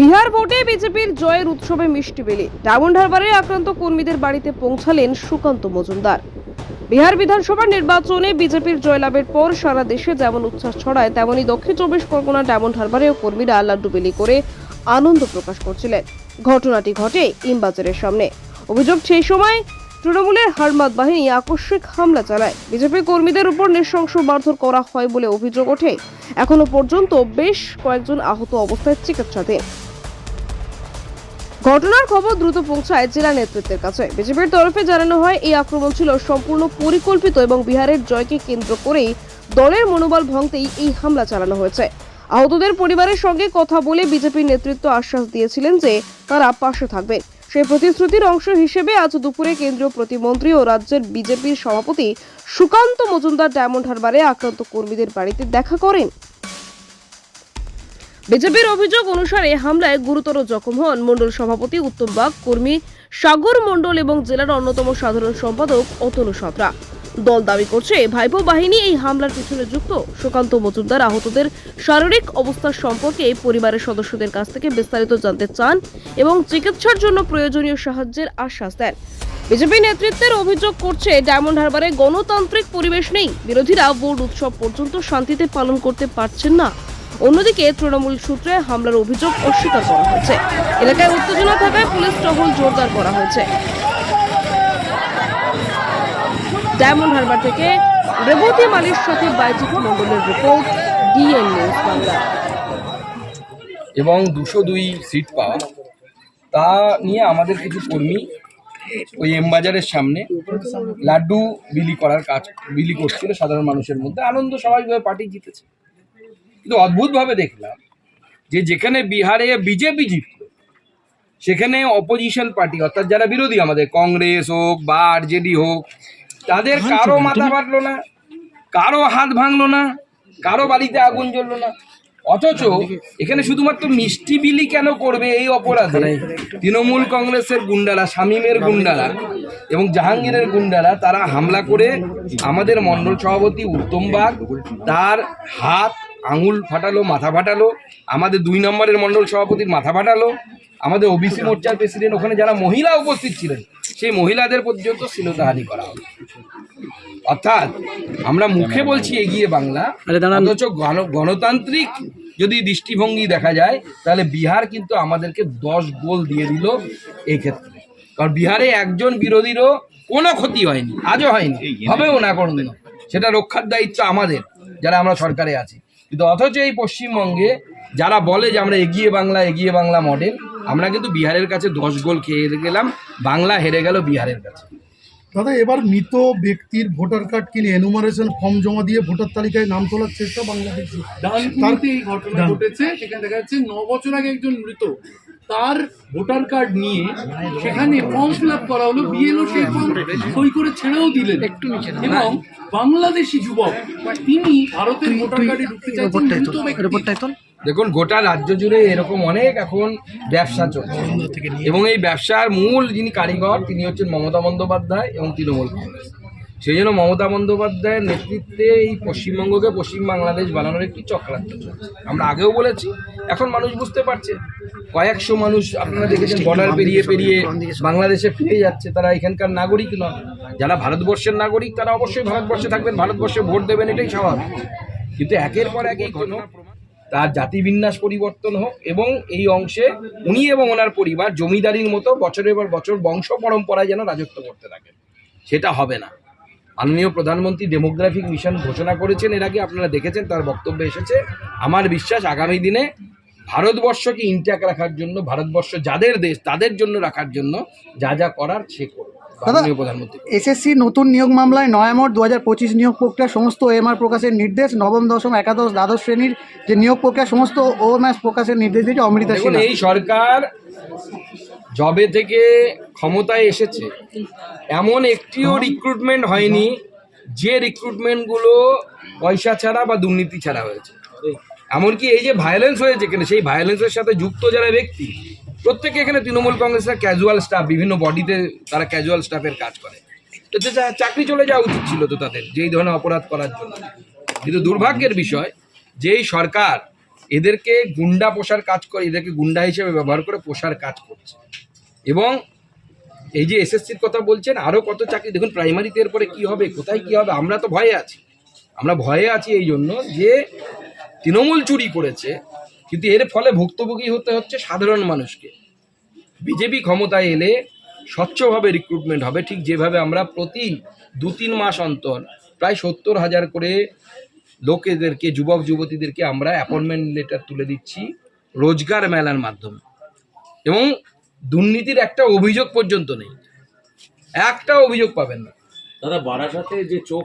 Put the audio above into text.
বিহার ভোটে বিজেপির জয়ের উৎসবে মিষ্টি বেলি। ডায়মন্ড হারবারে আক্রান্ত কর্মীদের বাড়িতে পৌঁছালেন সুকান্ত মজুমদার। বিহার বিধানসভা নির্বাচনে বিজেপির জয়লাভের পর সারা দেশে যেমন উচ্ছ্বাস ছড়ায়, তেমনি দক্ষিণ চব্বিশ পরগনা ডায়মন্ড হারবারেও কর্মীরা লাড্ডু বেলি করে আনন্দ প্রকাশ করছিলেন। ঘটনাটি ঘটে ইমবাজারের সামনে। অভিযোগ সেই সময়, তৃণমূলের হারমাত বাহিনী আকস্মিক হামলা চালায়। বিজেপি কর্মীদের উপর নৃশংস মারধর করা হয় বলে অভিযোগ ওঠে। এখনও পর্যন্ত বেশ কয়েকজন আহত অবস্থায় চিকিৎসাধীন। ঘটনার খবর দ্রুত পৌঁছায় জেলা নেতৃত্বের কাছে। বিজেপির তরফে জানানো হয়, এই আক্রমণ ছিল সম্পূর্ণ পরিকল্পিত এবং বিহারের জয়কে কেন্দ্র করেই দলের মনোবল ভাঙতেই এই হামলা চালানো হয়েছে। আহতদের পরিবারের সঙ্গে কথা বলে বিজেপির নেতৃত্ব আশ্বাস দিয়েছিলেন যে তারা পাশে থাকবেন সেই প্রতিশ্রুতির অংশ হিসেবে আজ দুপুরে কেন্দ্রীয় প্রতিমন্ত্রী ও রাজ্যের বিজেপির সভাপতি সুকান্ত মজুমদার ডায়মন্ড হারবারে আক্রান্ত কর্মীদের বাড়িতে দেখা করেন। বিজেপির অভিযোগ অনুসারে হামলায় গুরুতর জখম হন মণ্ডল সভাপতি উত্তম বাগ, কর্মী সাগর মণ্ডল এবং জেলার অন্যতম সাধারণ সম্পাদক অতনু সাঁতরা। দল দাবি করছে, ভাইপো বাহিনী এই হামলার পিছনে যুক্ত। সুকান্ত মজুমদার আহতদের শারীরিক অবস্থা সম্পর্কে পরিবারের সদস্যদের কাছ থেকে বিস্তারিত জানতে চান এবং চিকিৎসার জন্য প্রয়োজনীয় সাহায্যের আশ্বাস দেন। বিজেপি নেতৃত্বের অভিযোগ করছে, ডায়মন্ড হারবারে গণতান্ত্রিক পরিবেশ নেই। বিরোধীরা বোর্ড উৎসব পর্যন্ত শান্তিতে পালন করতে পারছেন না। অন্যদিকে তৃণমূল সূত্রে হামলার অভিযোগ অস্বীকার করা হয়েছে। এলাকায় উত্তেজনা থাকায় পুলিশ টহল জোরদার করা হয়েছে। ডায়মন্ড হারবার থেকে রেবতী মালির সাথে বাইজিৎ মন্ডলের রিপোর্ট, ডিএন নিউজ বাংলা। এবং দুশো দুই সিট পাওয়া। তা নিয়ে আমাদের কিছু কর্মী ওই এমবাজারের সামনে লাড্ডু বিলি করার কাজ, বিলি করছিল সাধারণ মানুষের মধ্যে। আনন্দ স্বাভাবিকভাবে পার্টি জিতেছে। কিন্তু অদ্ভুতভাবে দেখলাম যে যেখানে বিহারে বিজেপি জিতল সেখানে অপোজিশন পার্টি অর্থাৎ যারা বিরোধী আমাদের কংগ্রেস হোক বা আরজেডি হোক তাদের কারও মাথা ফাটলো না কারও হাত ভাঙলো না কারও বাড়িতে আগুন জ্বললো না। অথচ এখানে শুধুমাত্র মিষ্টি বিলি কেন করবে এই অপরাধে? তৃণমূল কংগ্রেসের গুন্ডারা শামীমের গুন্ডারা এবং জাহাঙ্গীরের গুন্ডারা তারা হামলা করে আমাদের মণ্ডল সভাপতি উত্তম বাগ তার হাত আঙুল ফাটালো মাথা ফাটালো আমাদের দুই নম্বরের মণ্ডল সভাপতির মাথা ফাটালো আমাদের ওবিসি মোর্চার প্রেসিডেন্ট ওখানে যারা মহিলা উপস্থিত ছিলেন সেই মহিলাদের পর্যন্ত শ্লীলতাহানি করা হলো। অর্থাৎ আমরা মুখে বলছি এগিয়ে বাংলা অথচ গণ- গণতান্ত্রিক যদি দৃষ্টিভঙ্গি দেখা যায় তাহলে বিহার কিন্তু আমাদেরকে দশ গোল দিয়ে দিল এই ক্ষেত্রে। কারণ বিহারে একজন বিরোধীরও কোনো ক্ষতি হয়নি আজও হয়নি হবেও না কোনোদিনও। সেটা রক্ষার দায়িত্ব আমাদের যারা আমরা সরকারে আছি। কিন্তু অথচ এই পশ্চিমবঙ্গে যারা বলে যে আমরা এগিয়ে বাংলা এগিয়ে বাংলা মডেল আমরা কিন্তু বিহারের কাছে দশ গোল খেয়ে গেলাম বাংলা হেরে গেল বিহারের কাছে। দাদা এবার মৃত ব্যক্তির ভোটার কার্ড কিনে এনুমারেশন ফর্ম জমা দিয়ে ভোটার তালিকায় নাম তোলার চেষ্টা বাংলাদেশে। এই ঘটনা ঘটেছে সেখানে দেখা যাচ্ছে ন বছর আগে একজন মৃত তার ভোটার কার্ড নিয়ে সেখানে ফর্ম ফিল আপ করা হলো বিএলও সেই ফর্ম সই করে ছেড়েও দিলেন। এবং বাংলাদেশি যুবক তিনি ভারতের ভোটার কার্ডে ঢুকতে চাইছেন দেখুন গোটা রাজ্য জুড়ে এরকম অনেক এখন ব্যবসা চলছে। এবং এই ব্যবসার মূল যিনি কারিগর তিনি হচ্ছেন মমতা বন্দ্যোপাধ্যায় এবং তৃণমূল কংগ্রেস। সেই জন্য মমতা বন্দ্যোপাধ্যায়ের নেতৃত্বে এই পশ্চিমবঙ্গকে পশ্চিম বাংলাদেশ বানানোর একটি চক্রান্ত চলছে। আমরা আগেও বলেছি এখন মানুষ বুঝতে পারছে। কয়েকশো মানুষ আপনারা দেখেছেন বর্ডার পেরিয়ে পেরিয়ে বাংলাদেশে ফিরে যাচ্ছে। তারা এখানকার নাগরিক নয়। যারা ভারতবর্ষের নাগরিক তারা অবশ্যই ভারতবর্ষে থাকবেন ভারতবর্ষে ভোট দেবেন এটাই স্বাভাবিক। কিন্তু একের পর এক এই ঘটনা তার জাতিবিন্যাস পরিবর্তন হোক এবং এই অংশে উনি এবং ওনার পরিবার জমিদারির মতো বছরের পর বছর বংশ পরম্পরায় যেন রাজত্ব করতে থাকেন। সেটা হবে না। মাননীয় প্রধানমন্ত্রী ডেমোগ্রাফিক মিশন ঘোষণা করেছেন এর আগে আপনারা দেখেছেন তার বক্তব্য এসেছে। আমার বিশ্বাস আগামী দিনে ভারতবর্ষকে ইন্ট্যাক্ট রাখার জন্য ভারতবর্ষ যাদের দেশ তাদের জন্য রাখার জন্য যা যা করার সে করবে এসএসসি নতুন নিয়োগ মামলায় নয়ামর দু হাজার পঁচিশ নিয়োগ প্রক্রিয়া সমস্ত ওএমআর প্রকাশের নির্দেশ নবম দশম একাদশ দ্বাদশ শ্রেণির যে নিয়োগ প্রক্রিয়া সমস্ত ওএমআর প্রকাশের নির্দেশ দিয়েছে অমৃতা এই সরকার জবে থেকে ক্ষমতায় এসেছে। এমন একটিও রিক্রুটমেন্ট হয়নি যে রিক্রুটমেন্টগুলো পয়সা ছাড়া বা দুর্নীতি ছাড়া হয়েছে। এমনকি এই যে ভায়োলেন্স হয়েছে এখানে সেই ভায়োলেন্সের সাথে যুক্ত যারা ব্যক্তি প্রত্যেকে এখানে তৃণমূল কংগ্রেসের ক্যাজুয়াল স্টাফ বিভিন্ন বডিতে তারা ক্যাজুয়াল স্টাফের কাজ করে। তো চাকরি চলে যাওয়া উচিত ছিল তো তাদের যেই ধরনের অপরাধ করার জন্য। কিন্তু দুর্ভাগ্যের বিষয় যেই সরকার এদেরকে গুন্ডা পোষার কাজ করে এদেরকে গুন্ডা হিসেবে ব্যবহার করে পোষার কাজ করছে। এবং এই যে এসএসসির কথা বলছেন আরও কত চাকরি? দেখুন প্রাইমারিতে এরপরে কি হবে, কোথায় কি হবে, আমরা তো ভয়ে আছি। আমরা ভয়ে আছি এই জন্য যে তৃণমূল চুরি করেছে, কিন্তু এর ফলে ভুক্তভোগী হতে হচ্ছে সাধারণ মানুষকে। বিজেপি ক্ষমতায় এলে স্বচ্ছভাবে রিক্রুটমেন্ট হবে, ঠিক যেভাবে আমরা প্রতি দু তিন মাস অন্তর প্রায় সত্তর হাজার করে লোকেদেরকে, যুবক যুবতীদেরকে আমরা অ্যাপয়েন্টমেন্ট লেটার তুলে দিচ্ছি রোজগার মেলার মাধ্যমে। এবং দুর্নীতির একটা অভিযোগ পর্যন্ত নেই। একটা অভিযোগ পাবেন না। দাদা বারাসাতে যে চোখ